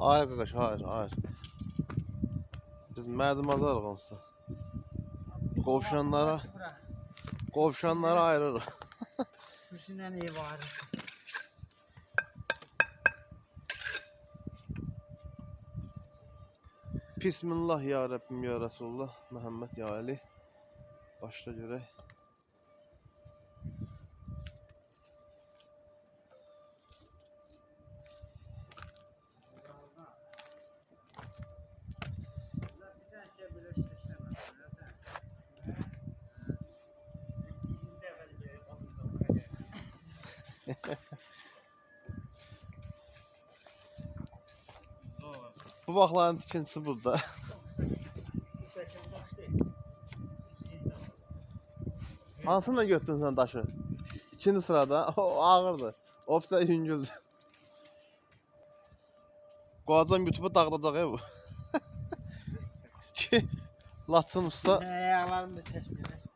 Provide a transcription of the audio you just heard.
Hayır kardeş hayır hayır. Biz merdivazarıq onsuz. Qovşanlara, qovşanlara ayırırıq. Kürsünden iyi var. Bismillah ya Rabbim ya Resulullah. Muhammed ya Ali. Başla görək. Bu vaxtların tikintisi burada. Hansından götürdün sen daşı? İkinci sırada. O ağırdı. Ofisler yüngüldü. Qoyacam YouTube'a dağıdacaq ya bu. Ki Latsın usta Ayaklarını da seçmiyorlar.